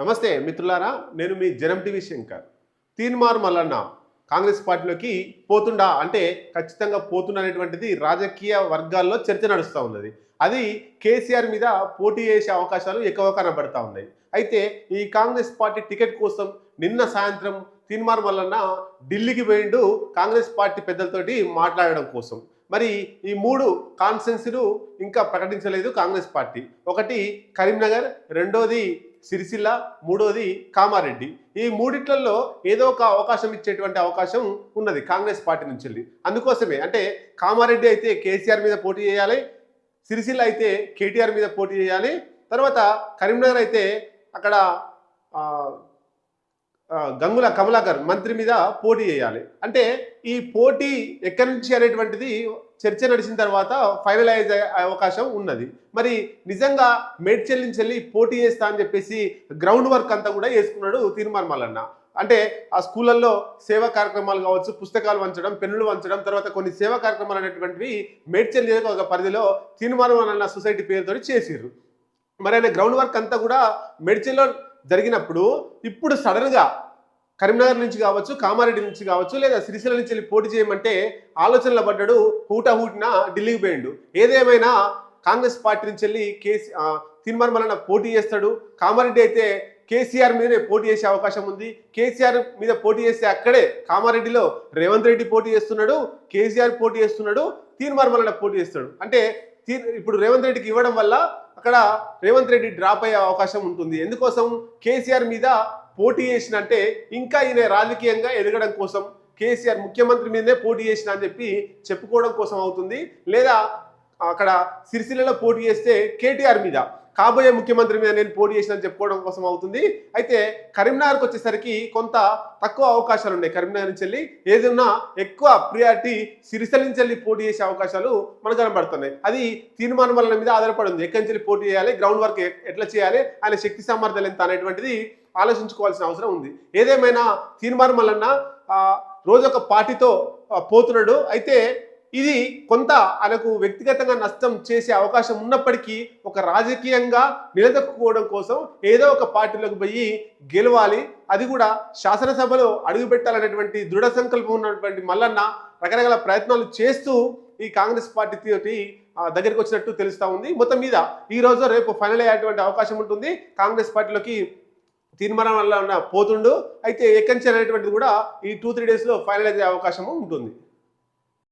నమస్తే మిత్రులారా నేను మీ జనం టీవీ శంకర్. తీన్మార్ మల్లన్న కాంగ్రెస్ పార్టీలోకి పోతుండా అంటే ఖచ్చితంగా పోతుండా అనేటువంటిది రాజకీయ వర్గాల్లో చర్చ నడుస్తూ ఉన్నది. అది కేసీఆర్ మీద పోటీ చేసే అవకాశాలు ఎక్కువ కనబడతా ఉన్నాయి. అయితే ఈ కాంగ్రెస్ పార్టీ టికెట్ కోసం నిన్న సాయంత్రం తీన్మార్ మల్లన్న ఢిల్లీకి పోయిండు కాంగ్రెస్ పార్టీ పెద్దలతోటి మాట్లాడడం కోసం. మరి ఈ మూడు కాన్సెన్స్లు ఇంకా ప్రకటించలేదు కాంగ్రెస్ పార్టీ. ఒకటి కరీంనగర్ రెండోది సిరిసిల్ల మూడోది కామారెడ్డి. ఈ మూడిట్లలో ఏదో ఒక అవకాశం ఇచ్చేటువంటి అవకాశం ఉన్నది కాంగ్రెస్ పార్టీ నుంచి వెళ్ళి. అందుకోసమే అంటే కామారెడ్డి అయితే కేసీఆర్ మీద పోటీ చేయాలి సిరిసిల్ల అయితే కేటీఆర్ మీద పోటీ చేయాలి తర్వాత కరీంనగర్ అయితే అక్కడ గంగుల కమలాకర్ మంత్రి మీద పోటీ చేయాలి. అంటే ఈ పోటీ ఎక్కడి నుంచి అనేటువంటిది చర్చ నడిచిన తర్వాత ఫైనలైజ్ అయ్యే అవకాశం ఉన్నది. మరి నిజంగా మేడ్చల్ నుంచి వెళ్ళి పోటీ చేస్తా అని చెప్పేసి గ్రౌండ్ వర్క్ అంతా కూడా వేసుకున్నాడు తీర్మాన్ మల్లన్న అంటే ఆ స్కూళ్ళల్లో సేవా కార్యక్రమాలు కావచ్చు పుస్తకాలు వంచడం పెన్నులు వంచడం తర్వాత కొన్ని సేవా కార్యక్రమాలు అనేటువంటివి మేడ్చల్ నియోజకవర్గ పరిధిలో తీర్మానం మల్లన్న సొసైటీ పేరుతో చేసిర్రు. మరి ఆయన గ్రౌండ్ వర్క్ అంతా కూడా మెడ్చల్లో జరిగినప్పుడు ఇప్పుడు సడన్గా కరీంనగర్ నుంచి కావచ్చు కామారెడ్డి నుంచి కావచ్చు లేదా సిరిసిల్ల నుంచి వెళ్ళి పోటీ చేయమంటే ఆలోచనలో పడ్డాడు హూటా హూటిన ఢిల్లీకి పోయిండు. ఏదేమైనా కాంగ్రెస్ పార్టీ నుంచి వెళ్ళి కేసీ తీర్మానం మలన పోటీ చేస్తాడు. కామారెడ్డి అయితే కేసీఆర్ మీదనే పోటీ చేసే అవకాశం ఉంది. కేసీఆర్ మీద పోటీ చేస్తే అక్కడే కామారెడ్డిలో రేవంత్ రెడ్డి పోటీ చేస్తున్నాడు కేసీఆర్ పోటీ చేస్తున్నాడు తీర్మానం మలన పోటీ చేస్తాడు. అంటే తీ- ఇప్పుడు రేవంత్ రెడ్డికి ఇవ్వడం వల్ల అక్కడ రేవంత్ రెడ్డి డ్రాప్ అయ్యే అవకాశం ఉంటుంది. ఎందుకోసం? కేసీఆర్ మీద పోటీ చేసినంటే ఇంకా ఈయన రాజకీయంగా ఎదగడం కోసం కేసీఆర్ ముఖ్యమంత్రి మీదనే పోటీ చేసిన అని చెప్పి చెప్పుకోవడం కోసం అవుతుంది. లేదా అక్కడ సిరిసిల్లలో పోటీ చేస్తే కేటీఆర్ మీద. కాబోయే ముఖ్యమంత్రి మీద నేను పోటీ చేసిన చెప్పుకోవడం కోసం అవుతుంది. అయితే కరీంనగర్కి వచ్చేసరికి కొంత తక్కువ అవకాశాలు ఉన్నాయి. కరీంనగర్ నుంచి వెళ్ళి ఏదైనా ఎక్కువ ప్రియారిటీ సిరిసిల్ల నుంచి వెళ్ళి పోటీ చేసే అవకాశాలు మనకు కనబడుతున్నాయి. అది తీర్మానం వలన మీద ఆధారపడి ఉంది. ఎక్కడి నుంచి పోటీ చేయాలి? గ్రౌండ్ వర్క్ ఎట్లా చేయాలి? ఆయన శక్తి సామర్థ్యాలు ఎంత అనేటువంటిది ఆలోచించుకోవాల్సిన అవసరం ఉంది. ఏదేమైనా తీర్మానం వలన రోజు ఒక పార్టీతో పోతున్నాడు. అయితే ఇది కొంత ఆయనకు వ్యక్తిగతంగా నష్టం చేసే అవకాశం ఉన్నప్పటికీ ఒక రాజకీయంగా నిలదొక్కుకోవడం కోసం ఏదో ఒక పార్టీలోకి పోయి గెలవాలి. అది కూడా శాసనసభలో అడుగుపెట్టాలనేటువంటి దృఢ సంకల్పం ఉన్నటువంటి మల్లన్న రకరకాల ప్రయత్నాలు చేస్తూ ఈ కాంగ్రెస్ పార్టీ తోటి దగ్గరికి వచ్చినట్టు తెలుస్తూ ఉంది. మొత్తం మీద ఈ రోజు రేపు ఫైనల్ అయ్యేటువంటి అవకాశం ఉంటుంది. కాంగ్రెస్ పార్టీలోకి తీర్మానం వల్ల ఉన్న పోతుండు. అయితే ఎక్కడి అనేటువంటిది కూడా ఈ టూ త్రీ డేస్లో ఫైనలైజ్ అయ్యే అవకాశం ఉంటుంది.